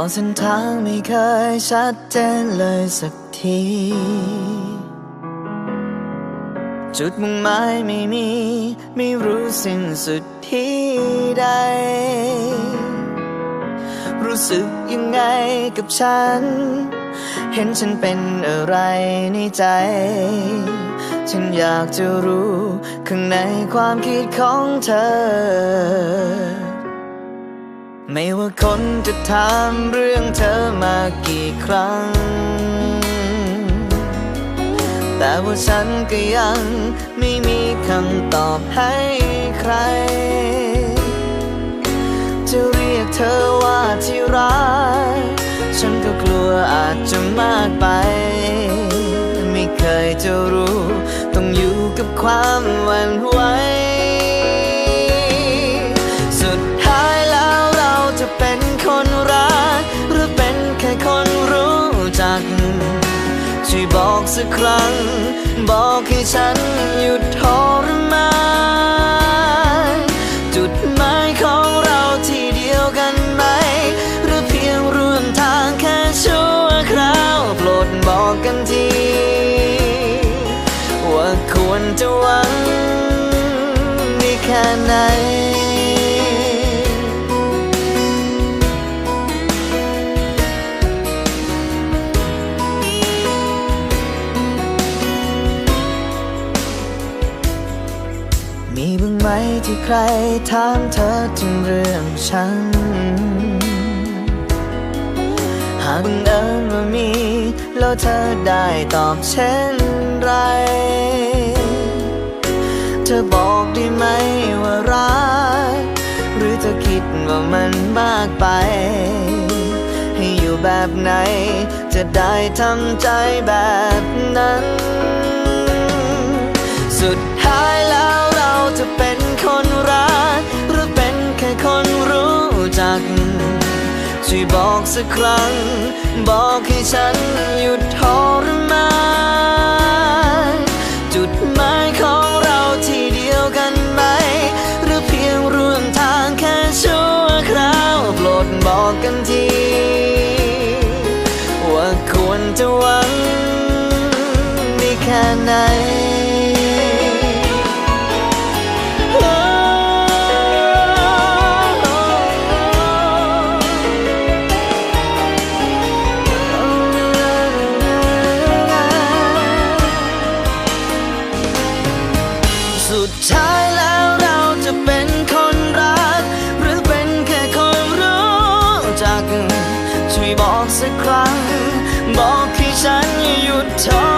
อเส้นทางไม่เคยชัดเจนเลยสักที จุดมุ่งหมายไม่มี ไม่รู้สิ้นสุดที่ใด รู้สึกยังไงกับฉัน เห็นฉันเป็นอะไรในใจ ฉันอยากจะรู้ ข้างในความคิดของเธอ ไม่ว่าคนจะถามเรื่องเธอมากี่ครั้ง แต่ว่าฉันก็ยังไม่มีคำตอบให้ใคร จะเรียกเธอว่าที่รัก ฉันก็กลัวอาจจะมากไป ไม่เคยจะรู้ ต้องอยู่กับความหวั่นไหว ช่วยบอกสักครั้ง บอกให้ฉันหยุดทรมานจุดหมายของเราที่เดียวกันไหม หรือเพียงร่วมทางแค่ชั่วคราวโปรดบอกกันที ว่าควรจะหวังได้แค่ไหน ไหมที่ใครถามเธอถึงเรื่องฉัน หากบังเอิญว่ามี แล้วเธอได้ตอบเช่นไร เธอบอกได้ไหมว่ารัก หรือเธอคิดว่ามันมากไป ให้อยู่แบบไหน จะได้ทำใจแบบนั้น สุดท้าย รู้จัก ช่วยบอกสักครั้ง บอกให้ฉันหยุดทรมานจุดหมายของเราที่เดียวกันไหม หรือเพียงร่วมทางแค่ชั่วคราวโปรดบอกกันที ว่าควรจะหวังได้แค่ไหน ครั้ง บอกให้ฉันหยุดทอ